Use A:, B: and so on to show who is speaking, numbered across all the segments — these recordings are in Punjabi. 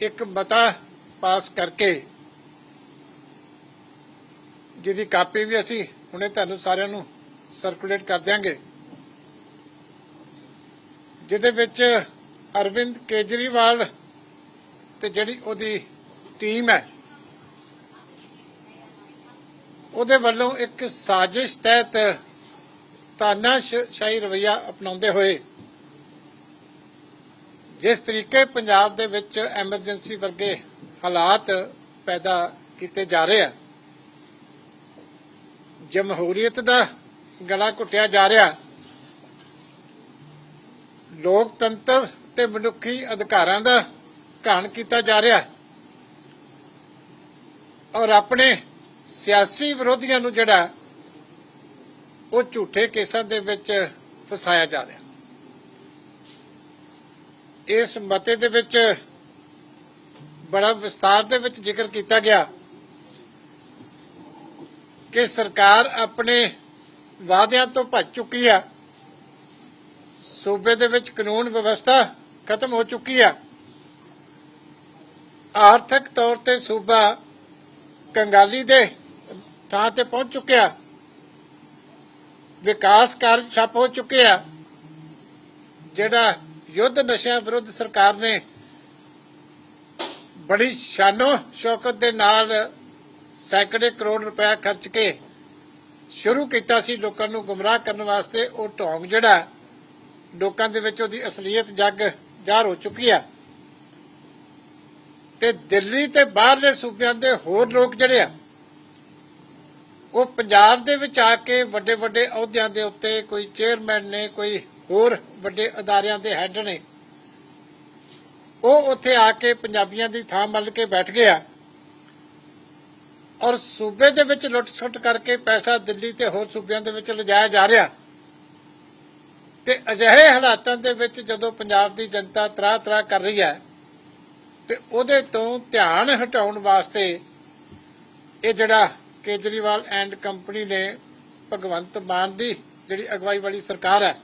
A: ਇੱਕ ਮਤਾ ਪਾਸ ਕਰਕੇ, ਜਿਹਦੀ ਕਾਪੀ ਵੀ ਅਸੀਂ ਹੁਣੇ ਤੁਹਾਨੂੰ ਸਾਰਿਆਂ ਨੂੰ ਸਰਕੂਲੇਟ ਕਰ ਦਿਆਂਗੇ। ਜਿਹਦੇ ਵਿੱਚ ਅਰਵਿੰਦ ਕੇਜਰੀਵਾਲ ਤੇ ਜਿਹੜੀ ਉਹਦੀ ਟੀਮ ਹੈ, ਉਹਦੇ ਵੱਲੋਂ ਇੱਕ ਸਾਜ਼ਿਸ਼ ਤਹਿਤ ਤਾਨਾਸ਼ਾਹੀ ਰਵਈਆ ਅਪਣਾਉਂਦੇ ਹੋਏ ਜਿਸ ਤਰੀਕੇ ਪੰਜਾਬ ਦੇ ਵਿੱਚ ਐਮਰਜੈਂਸੀ ਵਰਗੇ ਹਾਲਾਤ ਪੈਦਾ ਕੀਤੇ ਜਾ ਰਹੇ ਆ ਜਮਹੂਰੀਅਤ ਦਾ ਗਲਾ ਘੁੱਟਿਆ ਜਾ ਰਿਹਾ, ਲੋਕਤੰਤਰ ਤੇ ਮਨੁੱਖੀ ਅਧਿਕਾਰਾਂ ਦਾ ਘਾਣ ਕੀਤਾ ਜਾ ਰਿਹਾ, ਔਰ ਆਪਣੇ ਸਿਆਸੀ ਵਿਰੋਧੀਆਂ ਨੂੰ ਜਿਹੜਾ ਉਹ ਝੂਠੇ ਕੇਸਾਂ ਦੇ ਵਿੱਚ ਫਸਾਇਆ ਜਾ ਰਿਹਾ। ਇਸ ਮਤੇ ਦੇ ਵਿੱਚ ਬੜਾ ਵਿਸਤਾਰ ਦੇ ਵਿੱਚ ਜ਼ਿਕਰ ਕੀਤਾ ਗਿਆ ਕਿ ਸਰਕਾਰ ਆਪਣੇ ਵਾਅਦਿਆਂ ਤੋਂ ਭੱਜ ਚੁੱਕੀ ਆ। ਸੂਬੇ ਦੇ ਵਿੱਚ ਕਾਨੂੰਨ ਵਿਵਸਥਾ ਖਤਮ ਹੋ ਚੁੱਕੀ ਆ। ਆਰਥਿਕ ਤੌਰ ਤੇ ਸੂਬਾ ਕੰਗਾਲੀ ਦੇ ਥਾਂ ਤੇ ਪਹੁੰਚ ਚੁੱਕਿਆ। ਵਿਕਾਸ ਕਾਰਜ ਠੱਪ ਹੋ ਚੁੱਕੇ ਆ, ਜਿਹੜਾ ਯੁੱਧ ਨਸ਼ਿਆਂ ਵਿਰੁੱਧ ਸਰਕਾਰ ਨੇ ਬੜੀ ਸ਼ਾਨੋ ਸ਼ੌਕਤ ਦੇ ਨਾਲ ਸੈਂਕੜੇ ਕਰੋੜ ਰੁਪਏ ਖਰਚ ਕੇ ਸ਼ੁਰੂ ਕੀਤਾ ਸੀ ਲੋਕਾਂ ਨੂੰ ਗੁੰਮਰਾਹ ਕਰਨ ਵਾਸਤੇ। ਉਹ ਢੌਂਗ ਜਿਹੜਾ ਲੋਕਾਂ ਦੇ ਵਿੱਚ ਉਹਦੀ ਅਸਲੀਅਤ ਜੱਗ ਜ਼ਾਹਰ ਹੋ ਚੁੱਕੀ ਆ। ਤੇ ਦਿੱਲੀ ਤੇ ਬਾਹਰਲੇ ਸੂਬਿਆਂ ਦੇ ਹੋਰ ਲੋਕ ਜਿਹੜੇ ਆ, ਉਹ ਪੰਜਾਬ ਦੇ ਵਿੱਚ ਆ ਕੇ ਵੱਡੇ ਵੱਡੇ ਅਹੁਦਿਆਂ ਦੇ ਉੱਤੇ ਕੋਈ ਚੇਅਰਮੈਨ ਨੇ, ਕੋਈ ਹੋਰ ਵੱਡੇ ਅਦਾਰਿਆਂ ਦੇ ਹੈੱਡ ਨੇ। ਉਹ ਉੱਥੇ ਆ ਕੇ ਪੰਜਾਬੀਆਂ ਦੀ ਥਾਂ ਮੱਲ ਕੇ ਬੈਠ ਗਿਆ ਔਰ ਸੂਬੇ ਦੇ ਵਿੱਚ ਲੁੱਟ-ਸੁੱਟ ਕਰਕੇ ਪੈਸਾ ਦਿੱਲੀ ਤੇ ਹੋਰ ਸੂਬਿਆਂ ਦੇ ਵਿੱਚ ਲਿਜਾਇਆ ਜਾ ਰਿਹਾ। ਤੇ ਅਜਿਹੇ ਹਾਲਾਤਾਂ ਦੇ ਵਿੱਚ ਜਦੋਂ ਪੰਜਾਬ ਦੀ ਜਨਤਾ ਤਰਾ-ਤਰਾ ਕਰ ਰਹੀ ਹੈ, ਤੇ ਉਹਦੇ ਤੋਂ ਧਿਆਨ ਹਟਾਉਣ ਵਾਸਤੇ ਇਹ ਜਿਹੜਾ ਕੇਜਰੀਵਾਲ ਐਂਡ ਕੰਪਨੀ ਨੇ ਭਗਵੰਤ ਮਾਨ ਦੀ ਜਿਹੜੀ ਅਗਵਾਈ ਵਾਲੀ ਸਰਕਾਰ ਹੈ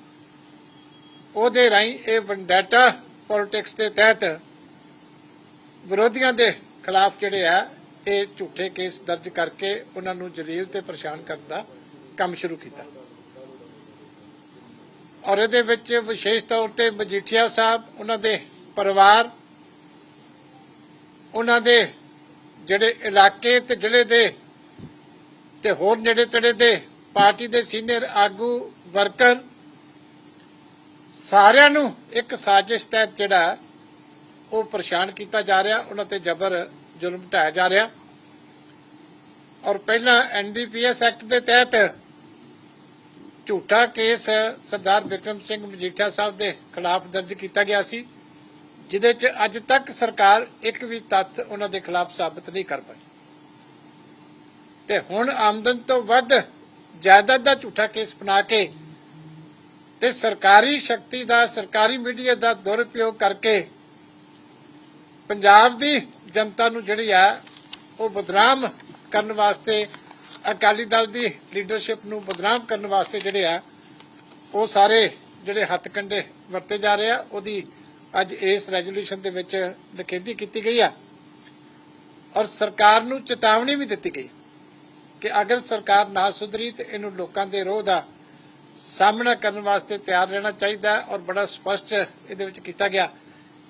A: ਉਹਦੇ ਰਾਹੀਂ ਇਹ ਵੰਡਾਟਾ ਪੋਲਿਟਿਕਸ ਦੇ ਤਹਿਤ ਵਿਰੋਧੀਆਂ ਦੇ ਖਿਲਾਫ ਜਿਹੜੇ ਆ, ਇਹ ਝੂਠੇ ਕੇਸ ਦਰਜ ਕਰਕੇ ਉਹਨਾਂ ਨੂੰ ਜਲੀਲ ਤੇ ਪਰੇਸ਼ਾਨ ਕਰਨ ਦਾ ਕੰਮ ਸ਼ੁਰੂ ਕੀਤਾ। ਔਰ ਇਹਦੇ ਵਿੱਚ ਵਿਸ਼ੇਸ਼ ਤੌਰ ਤੇ ਮਜੀਠੀਆ ਸਾਹਿਬ, ਉਹਨਾਂ ਦੇ ਪਰਿਵਾਰ, ਉਹਨਾਂ ਦੇ ਜਿਹੜੇ ਇਲਾਕੇ ਤੇ ਜ਼ਿਲ੍ਹੇ ਦੇ ਤੇ ਹੋਰ ਨੇੜੇ ਤੇੜੇ ਦੇ ਪਾਰਟੀ ਦੇ ਸੀਨੀਅਰ ਆਗੂ ਵਰਕਰ ਸਾਰਿਆਂ ਨੂੰ ਇੱਕ ਸਾਜ਼ਿਸ਼ ਤਹਿਤ ਜਿਹੜਾ ਉਹ ਪਰੇਸ਼ਾਨ ਕੀਤਾ ਜਾ ਰਿਹਾ, ਉਹਨਾਂ ਤੇ ਜ਼ਬਰ ਜ਼ੁਲਮ ਢਾਇਆ ਜਾ ਰਿਹਾ। ਔਰ ਪਹਿਲਾਂ ਐਨਡੀਪੀਐਸ ਐਕਟ ਦੇ ਤਹਿਤ ਝੂਠਾ ਕੇਸ ਸਰਦਾਰ ਵਿਕਰਮ ਸਿੰਘ ਮਜੀਠਾ ਸਾਹਿਬ ਦੇ ਖਿਲਾਫ ਦਰਜ ਕੀਤਾ ਗਿਆ ਸੀ, ਜਿਹਦੇ 'ਚ ਅੱਜ ਤੱਕ ਸਰਕਾਰ ਇੱਕ ਵੀ ਤੱਥ ਉਹਨਾਂ ਦੇ ਖਿਲਾਫ ਸਾਬਤ ਨਹੀਂ ਕਰ ਪਾਈ। ਤੇ ਹੁਣ ਆਮਦਨ ਤੋਂ ਵੱਧ ਜਾਇਦਾਦ ਦਾ ਝੂਠਾ ਕੇਸ ਬਣਾ ਕੇ ਤੇ ਸਰਕਾਰੀ ਸ਼ਕਤੀ ਦਾ, ਸਰਕਾਰੀ ਮੀਡੀਆ ਦਾ ਦੁਰਉਪਯੋਗ ਕਰਕੇ ਪੰਜਾਬ ਦੀ ਜਨਤਾ ਨੂੰ ਜਿਹੜੀ ਆ, ਉਹ ਬਦਨਾਮ ਕਰਨ ਵਾਸਤੇ, ਅਕਾਲੀ ਦਲ ਦੀ ਲੀਡਰਸ਼ਿਪ ਨੂੰ ਬਦਨਾਮ ਕਰਨ ਵਾਸਤੇ ਜਿਹੜੇ ਆ, ਉਹ ਸਾਰੇ ਜਿਹੜੇ ਹੱਥ ਕੰਡੇ ਵਰਤੇ ਜਾ ਰਹੇ ਆ, ਉਹਦੀ ਅੱਜ ਇਸ ਰੈਜ਼ੋਲੂਸ਼ਨ ਦੇ ਵਿੱਚ ਨਿਖੇਧੀ ਕੀਤੀ ਗਈ ਆ। ਔਰ ਸਰਕਾਰ ਨੂੰ ਚੇਤਾਵਨੀ ਵੀ ਦਿੱਤੀ ਗਈ ਕਿ ਅਗਰ ਸਰਕਾਰ ਨਾ ਸੁਧਰੀ ਤੇ ਇਹਨੂੰ ਲੋਕਾਂ ਦੇ ਰੋਹ ਦਾ ਸਾਹਮਣਾ ਕਰਨ ਵਾਸਤੇ ਤਿਆਰ ਰਹਿਣਾ ਚਾਹੀਦਾ ਔਰ ਬੜਾ ਸਪਸ਼ਟ ਇਹਦੇ ਵਿੱਚ ਕੀਤਾ ਗਿਆ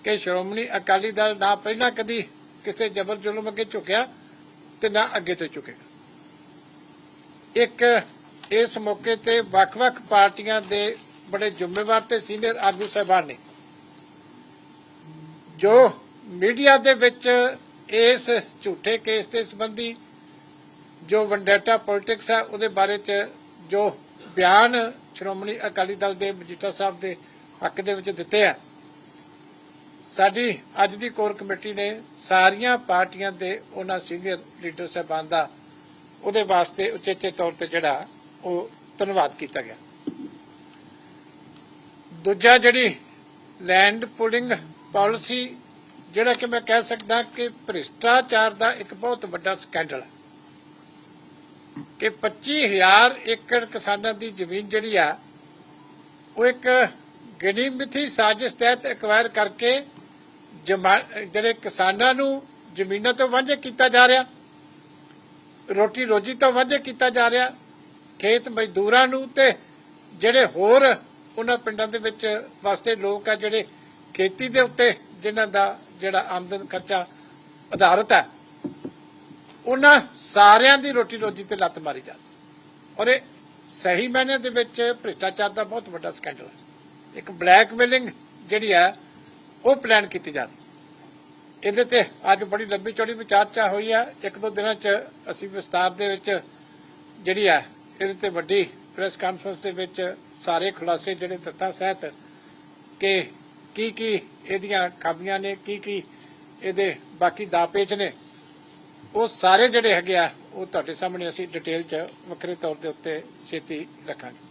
A: ਕਿ ਸ਼੍ਰੋਮਣੀ ਅਕਾਲੀ ਦਲ ਨਾ ਪਹਿਲਾਂ ਕਦੀ ਕਿਸੇ ਜ਼ਬਰ ਜ਼ੁਲਮ ਅੱਗੇ ਝੁਕਿਆ ਤੇ ਨਾ ਅੱਗੇ ਤੋਂ ਝੁਕੇਗਾ। ਇੱਕ ਇਸ ਮੌਕੇ ਤੇ ਵੱਖ-ਵੱਖ ਪਾਰਟੀਆਂ ਦੇ ਬੜੇ ਜ਼ਿੰਮੇਵਾਰ ਤੇ ਸੀਨੀਅਰ ਆਗੂ ਸਾਹਿਬਾਨ ਨੇ। ਜੋ ਮੀਡੀਆ ਦੇ ਵਿੱਚ ਇਸ ਝੂਠੇ ਕੇਸ ਦੇ ਸੰਬੰਧੀ ਜੋ ਵੰਡੇਟਾ ਪੋਲਿਟਿਕਸ ਹੈ, ਉਹਦੇ ਬਾਰੇ ਚ ਜੋ ਬਿਆਨ ਸ਼੍ਰੋਮਣੀ ਅਕਾਲੀ ਦਲ ਦੇ ਮਜੀਠਾ ਸਾਹਿਬ ਦੇ ਹੱਕ ਦੇ ਵਿੱਚ ਦਿੱਤੇ ਆ। ਸਾਡੀ ਅੱਜ ਦੀ ਕੋਰ ਕਮੇਟੀ ਨੇ ਸਾਰੀਆਂ ਪਾਰਟੀਆਂ ਦੇ ਉਹਨਾਂ ਸੀਨੀਅਰ ਲੀਡਰ ਸਾਹਿਬਾਨ ਦਾ ਉਹਦੇ ਵਾਸਤੇ ਉਚੇਚੇ ਤੌਰ ਤੇ ਜਿਹੜਾ ਉਹ ਧੰਨਵਾਦ ਕੀਤਾ ਗਿਆ। ਦੂਜਾ ਜਿਹੜੀ ਲੈਂਡ ਪੁਲਿੰਗ ਪਾਲਿਸੀ, ਜਿਹੜਾ ਕਿ ਮੈਂ ਕਹਿ ਸਕਦਾ ਕਿ ਭ੍ਰਿਸ਼ਟਾਚਾਰ ਦਾ ਇੱਕ ਬਹੁਤ ਵੱਡਾ ਸਕੈਂਡਲ ਹੈ। ਕਿ 25000 ਏਕੜ ਕਿਸਾਨਾਂ ਦੀ ਜ਼ਮੀਨ ਜਿਹੜੀ ਆ, ਉਹ ਇੱਕ ਗਿਣੀ ਮਿਥੀ ਸਾਜ਼ਿਸ਼ ਤਹਿਤ ਐਕਵਾਇਰ ਕਰਕੇ ਜਿਹੜੇ ਕਿਸਾਨਾਂ ਨੂੰ ਜ਼ਮੀਨਾਂ ਤੋਂ ਵਾਂਝੇ ਕੀਤਾ ਜਾ ਰਿਹਾ, ਰੋਟੀ ਰੋਜੀ ਤੋਂ ਵਾਂਝੇ ਕੀਤਾ ਜਾ ਰਿਹਾ, ਖੇਤ ਮਜ਼ਦੂਰਾਂ ਨੂੰ ਤੇ ਜਿਹੜੇ ਹੋਰ ਉਹਨਾਂ ਪਿੰਡਾਂ ਦੇ ਵਿੱਚ ਵਸਦੇ ਲੋਕ ਆ ਜਿਹੜੇ ਖੇਤੀ ਦੇ ਉੱਤੇ ਜਿਨ੍ਹਾਂ ਦਾ ਜਿਹੜਾ ਆਮਦਨ ਖਰਚਾ ਆਧਾਰਿਤ ਹੈ। ਉਹਨਾਂ ਸਾਰਿਆਂ ਦੀ ਰੋਟੀ ਰੋਜੀ ਤੇ ਲੱਤ ਮਾਰੀ ਜਾਂਦੀ। ਔਰ ਇਹ ਸਹੀ ਮਾਇਨੇ ਦੇ ਵਿੱਚ ਭ੍ਰਿਸ਼ਟਾਚਾਰ ਦਾ ਬਹੁਤ ਵੱਡਾ ਸਕੈਂਡਲ ਹੈ। ਇੱਕ ਬਲੈਕਮੇਲਿੰਗ ਜਿਹੜੀ ਹੈ, ਉਹ ਪਲਾਨ ਕੀਤੀ ਜਾ ਰਹੀ ਇਹਦੇ ਤੇ ਅੱਜ ਬੜੀ ਲੰਬੀ ਚੌੜੀ ਵਿਚਾਰਚਾ ਹੋਈ ਹੈ। ਇੱਕ ਦੋ ਦਿਨਾਂ 'ਚ ਅਸੀਂ ਵਿਸਤਾਰ ਦੇ ਵਿੱਚ ਜਿਹੜੀ ਹੈ, ਇਹਦੇ ਤੇ ਵੱਡੀ ਪ੍ਰੈਸ ਕਾਨਫਰੰਸ ਦੇ ਵਿੱਚ ਸਾਰੇ ਖੁਲਾਸੇ ਜਿਹੜੇ ਤੱਥਾਂ ਸਹਿਤ ਕਿ ਕੀ ਕੀ ਇਹਦੀਆਂ ਖਾਮੀਆਂ ਨੇ ਕੀ ਕੀ ਇਹਦੇ ਬਾਕੀ ਦਾਪੇਚ ਨੇ ਉਹ ਸਾਰੇ ਜਿਹੜੇ ਹੈਗੇ ਆ, ਉਹ ਤੁਹਾਡੇ ਸਾਹਮਣੇ ਅਸੀਂ ਡਿਟੇਲ 'ਚ ਵੱਖਰੇ ਤੌਰ ਦੇ ਉੱਤੇ ਛੇਤੀ ਰੱਖਾਂਗੇ।